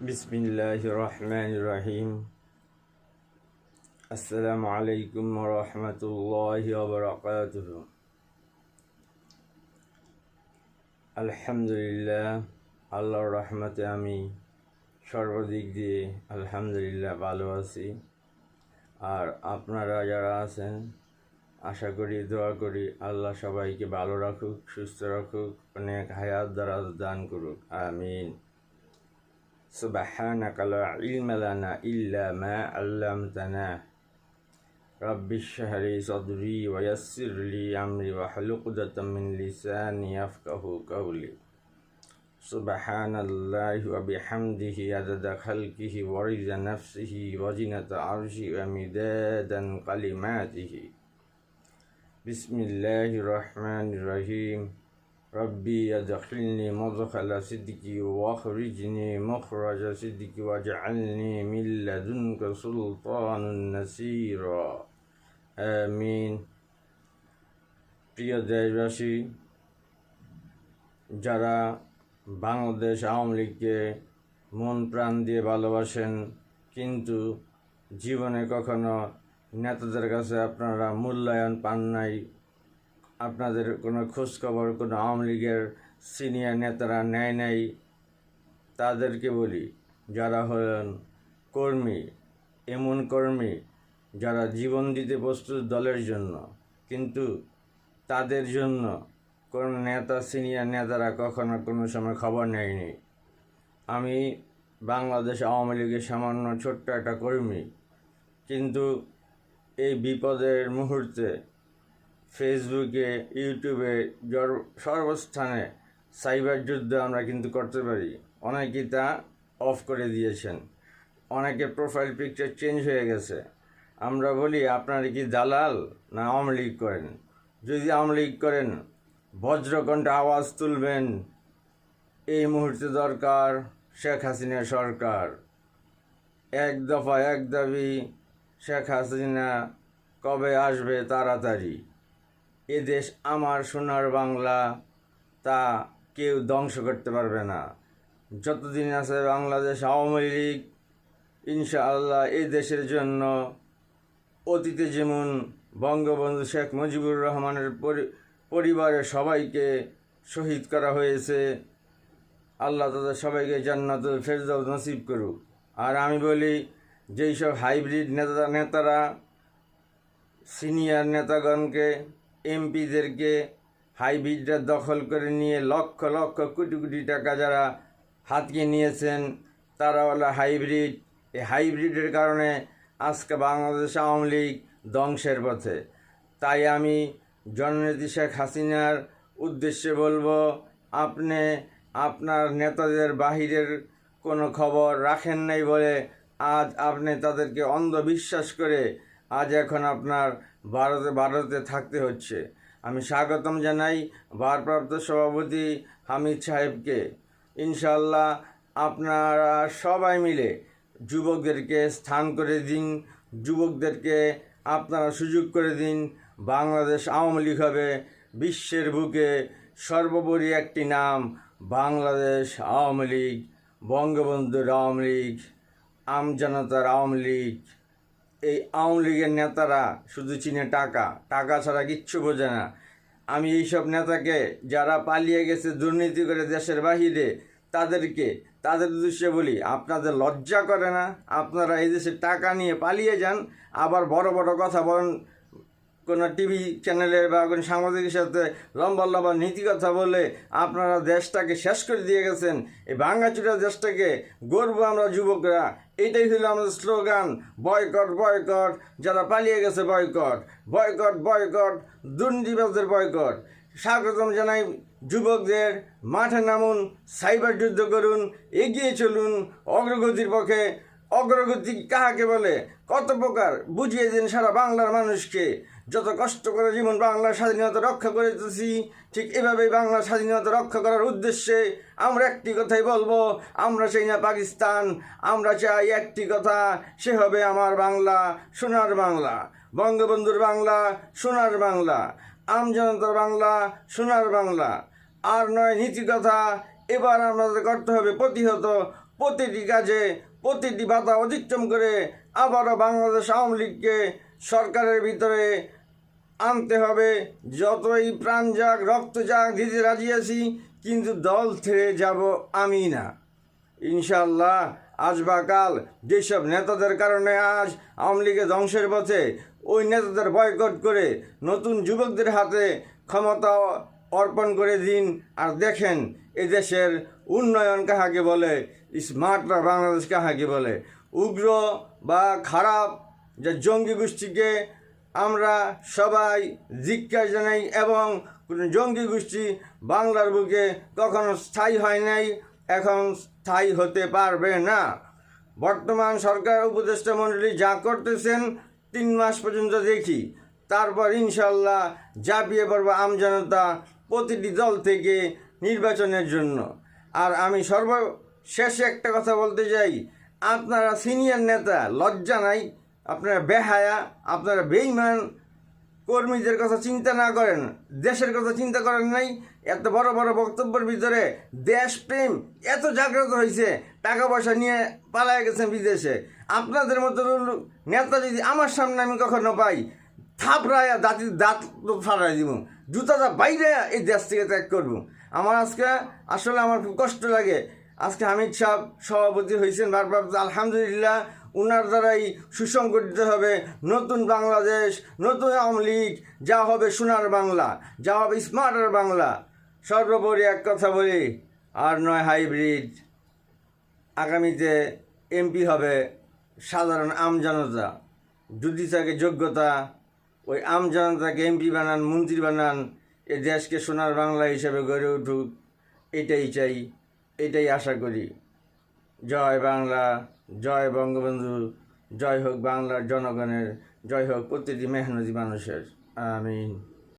বিসমিল্লাহ রহমান রাহিম আসসালামু আলাইকুম রহমতুল্লাহ বরকাত আলহামদুলিল্লাহ আল্লাহর রহমতে আমি সর্বদিক দিয়ে আলহামদুলিল্লাহ ভালো আছি আর আপনারা যারা আছেন আশা করি দোয়া করি আল্লাহ সবাইকে ভালো রাখুক সুস্থ রাখুক অনেক হায়াত দ্বারা দান করুক আমিন سبحانك لا علم لنا إلا ما علمتنا. رب اشرح لي صدري ويسر لي أمري واحلل عقدة من لساني يفقه قولي. سبحان الله وبحمده عدد خلقه ورضا نفسه وزنة عرشه ومدادا كلماته. بسم الله الرحمن الرحيم. ربي يدخلني مدخل صدقي واخرجني مخرج صدقي واجعلني من لدنك سلطان نصيرا آمين প্রিয় দেশবাসী যারা বাংলাদেশ আওয়ামী লীগকে মন প্রাণ দিয়ে ভালোবাসেন কিন্তু জীবনে কখনো নেতাদের কাছে আপনারা মূল্যায়ন পান নাই আপনাদের কোনো খোঁজখবর, কোনো আওয়ামী লীগের সিনিয়র নেতারা নেয় নাই, তাদেরকে বলি, যারা হলেন কর্মী, এমন কর্মী যারা জীবন দিতে প্রস্তুত দলের জন্য, কিন্তু তাদের জন্য কোনো নেতা, সিনিয়র নেতারা কখনো কোনো সময় খবর নেয়নি। আমি বাংলাদেশ আওয়ামী লীগের সামান্য ছোট্ট একটা কর্মী, কিন্তু এই বিপদের মুহূর্তে ফেসবুকে, ইউটিউবে সর্বস্থানে সাইবার যুদ্ধ আমরা কিন্তু করতে পারি। অনেকেই তা অফ করে দিয়েছেন। অনেকে প্রোফাইল পিকচার চেঞ্জ হয়ে গেছে। আমরা বলি, আপনারা কি দালাল না আওয়ামী লীগ করেন? যদি আওয়ামী লীগ করেন বজ্রকণ্ঠে আওয়াজ তুলবেন, এই মুহূর্তে দরকার শেখ হাসিনা সরকার। এক দফা এক দাবি, শেখ হাসিনা কবে আসবে তাড়াতাড়ি? এ দেশ আমার সোনার বাংলা, তা কেউ ধ্বংস করতে পারবে না। যতদিন আছে বাংলাদেশ আওয়ামী লীগ, ইনশাআল্লাহ এই দেশের জন্য অতীতে যেমন বঙ্গবন্ধু শেখ মুজিবুর রহমানের পরি- পরিবারের সবাইকে শহীদ করা হয়েছে, আল্লাহ তাদের সবাইকে জান্নাতুল ফেরদাউস নসিব করুক। আর আমি বলি যেই সব হাইব্রিড নেতা নেতারা সিনিয়র নেতাগণকে এমপিদেরকে হাইব্রিডরা দখল করে নিয়ে লক্ষ লক্ষ কোটি কোটি টাকা যারা হাতকে নিয়েছেন, তারা হলো হাইব্রিড। এই হাইব্রিডের কারণে আজকে বাংলাদেশ আওয়ামী লীগ ধ্বংসের পথে। তাই আমি জননেত্রী শেখ হাসিনার উদ্দেশ্যে বলব, আপনি আপনার নেতাদের বাহিরের কোনো খবর রাখেন নাই বলে আজ আপনি তাদেরকে অন্ধবিশ্বাস করে আজ এখন আপনার ভারতে ভারতে থাকতে হচ্ছে। আমি স্বাগতম জানাই ভারপ্রাপ্ত সভাপতি হামিদ সাহেবকে। ইনশাল্লাহ আপনারা সবাই মিলে যুবকদেরকে স্থান করে দিন, যুবকদেরকে আপনারা সুযোগ করে দিন। বাংলাদেশ আওয়ামী লীগ হবে বিশ্বের বুকে সর্বোপরি একটি নাম, বাংলাদেশ আওয়ামী লীগ, বঙ্গবন্ধুর আওয়ামী লীগ, আমজনতার আওয়ামী লীগ। এই আওয়ামী লীগের নেতারা শুধু চিনে টাকা টাকা ছাড়া কিচ্ছু বোঝে না। আমি এইসব নেতাকে যারা পালিয়ে গেছে, দুর্নীতি করে দেশের বাহিরে, তাদেরকে, তাদের উদ্দেশ্যে বলি, আপনাদের লজ্জা করে না? আপনারা এই দেশে টাকা নিয়ে পালিয়ে যান, আবার বড় বড় কথা বলেন কোনো টিভি চ্যানেলে বা কোনো সাংবাদিকের সাথে লম্বা লম্বা নীতি কথা বলে আপনারা দেশটাকে শেষ করে দিয়ে গেছেন। এই ভাঙ্গাচুরা দেশটাকে গর্ব আমরা যুবকরা। এটাই হলো আমাদের স্লোগান, বয়কট বয়কট, যারা পালিয়ে গেছে বয়কট। বয়কট বয়কট, দুর্নীতিবাজদের বয়কট। স্বাগতম জানাই যুবকদের, মাঠে নামুন, সাইবার যুদ্ধ করুন, এগিয়ে চলুন, অগ্রগতির পক্ষে, অগ্রগতি কাহাকে বলে? কত প্রকার, বুঝিয়ে দিন সারা বাংলার মানুষকে। যত কষ্ট করে জীবন বাংলার স্বাধীনতা রক্ষা করে করেছি ঠিক এভাবেই বাংলার স্বাধীনতা রক্ষা করার উদ্দেশ্যে আমরা একটি কথাই বলব, আমরা চাই না পাকিস্তান, আমরা চাই একটি কথা, সে হবে আমার বাংলা, সোনার বাংলা। বঙ্গবন্ধুর বাংলা, সোনার বাংলা। আমজনতার বাংলা, সোনার বাংলা। আর নয় নীতি কথা, এবার আমাদের করতে হবে প্রতিহত, প্রতিটি কাজে প্রতিটি বাধা অতিক্রম করে আবারও বাংলাদেশ আওয়ামী লীগকে সরকারের ভিতরে আনতে হবে। যতই প্রাণ যাক, রক্ত যাক দিতে রাজি আছি, কিন্তু দল ছেড়ে যাব আমি না। ইনশাল্লাহ আজ বা কাল যেসব নেতাদের কারণে আজ আওয়ামী লীগের ধ্বংসের পথে, ওই নেতাদের বয়কট করে নতুন যুবকদের হাতে ক্ষমতা অর্পণ করে দিন। আর দেখেন, এদেশের উন্নয়ন কাহাকে বলে স্মার্টরা বাংলাদেশ কাহাকে বলে? উগ্র বা খারাপ, যে জঙ্গি গোষ্ঠীকে আমরা সবাই ধিক্কার জানাই এবং জঙ্গি গোষ্ঠী বাংলার বুকে কখনো স্থায়ী হয় নাই, এখন স্থায়ী হতে পারবে না। বর্তমান সরকার উপদেষ্টা মণ্ডলী যা করতেছেন, তিন মাস পর্যন্ত দেখি। তারপর ইনশাল্লাহ ঝাঁপিয়ে পড়ব আমজনতা প্রতিটি দল থেকে নির্বাচনের জন্য। আর আমি সর্বশেষে একটা কথা বলতে চাই, আপনারা সিনিয়র নেতা, লজ্জা নাই? আপনারা বেহায়া, আপনারা বেইমান কর্মীদের কথা চিন্তা না করেন, দেশের কথা চিন্তা করেন নাই। এত বড় বড় বক্তব্যের ভিতরে দেশপ্রেম এত জাগ্রত হয়েছে টাকা পয়সা নিয়ে পালায় গেছেন বিদেশে। আপনাদের মতো নেতা যদি আমার সামনে আমি কখনো পাই, থাপড়ায়া দাঁতির দাঁত ফাড়াই দিব জুতাটা বাইরে এই দেশ থেকে ত্যাগ করব। আমার আজকে আসলে আমার খুব কষ্ট লাগে। আজকে হামিদ সাহ সভাপতি হয়েছেন ভারপ্রাপ্ত আলহামদুলিল্লাহ ওনার দ্বারাই সুসংগঠিত হবে নতুন বাংলাদেশ, নতুন আওয়ামী লীগ, যা হবে সোনার বাংলা, যা হবে স্মার্টার বাংলা। সর্বোপরি এক কথা বলি, আর নয় হাইব্রিড। আগামীতে এমপি হবে সাধারণ আমজনতা যদি থাকে যোগ্যতা, ওই আমজনতাকে এমপি বানান, মন্ত্রী বানান, এ দেশকে সোনার বাংলা হিসেবে গড়ে উঠুক, এটাই চাই, এটাই আশা করি। জয় বাংলা জয় বঙ্গবন্ধু জয় হোক বাংলার জনগণের জয় হোক প্রতিটি মেহনতি মানুষের। আমিন।